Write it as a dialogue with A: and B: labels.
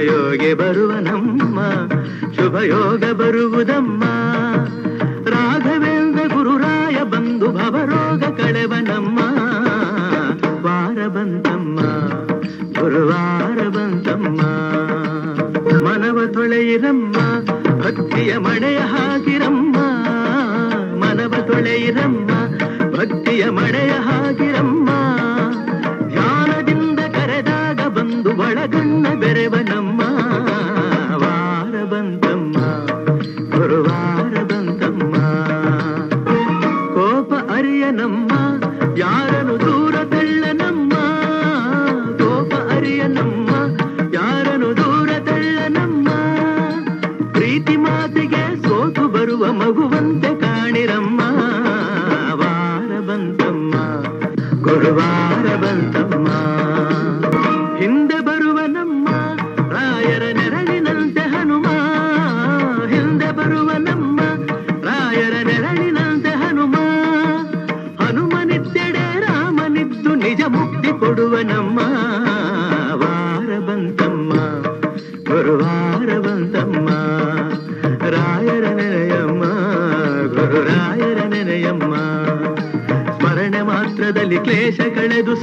A: ಯೋಗಿ ಬರುವನಮ್ಮ ನಮ್ಮ, ಶುಭಯೋಗ ಬರುವುದಮ್ಮ. ರಾಘವೇಂದ್ರ ಗುರುರಾಯ ಬಂಧು ಭವರೋಗ ಕಳೆವನಮ್ಮ ವಾರ ಬಂತಮ್ಮ, ಗುರುವಾರ ಬಂತಮ್ಮ. ಮನವ ತೊಳೆಯಿರಮ್ಮ, ಭಕ್ತಿಯ ಮಳೆಯ ಹಾಕಿರಮ್ಮ ಮನವ ತೊಳೆಯಿರಮ್ಮ, ಭಕ್ತಿಯ ಮಳೆಯ ಹಾಕಿರಮ್ಮ ಧ್ಯಾನದಿಂದ ಕರೆದಾಗ ಬಂದು ಒಳಗಣ್ಣ ಬೆರೆವನಮ್ಮ ವಾರ ಬಂತಮ್ಮ ಗುರುವಾರ ಬಂತಮ್ಮ ಕೋಪ ಅರಿಯನಮ್ಮ ಯಾರನು ದೂರ ತಳ್ಳನಮ್ಮ. ಕೋಪ ಅರಿಯನಮ್ಮ ಯಾರನು ದೂರ ತಳ್ಳನಮ್ಮ. ಪ್ರೀತಿ ಮಾತಿಗೆ ಸೋತು ಬರುವ ಮಗುವಂತೆ ಕಾಣಿರಮ್ಮ. ವಾರ ಬಂತಮ್ಮ ಗುರುವಾರ ಬಂತಮ್ಮ ನಿಜ ಮುಕ್ತಿ ಕೊಡುವ ನಮ್ಮ ವಾರ ಬಂತಮ್ಮ ಗುರುವಾರ ಬಂತಮ್ಮ. ರಾಯರ ನೆನೆಯಮ್ಮ, ಗುರು ರಾಯರ ನೆನೆಯಮ್ಮ. ಸ್ಮರಣೆ ಮಾತ್ರದಲ್ಲಿ ಕ್ಲೇಶ ಕಳೆದು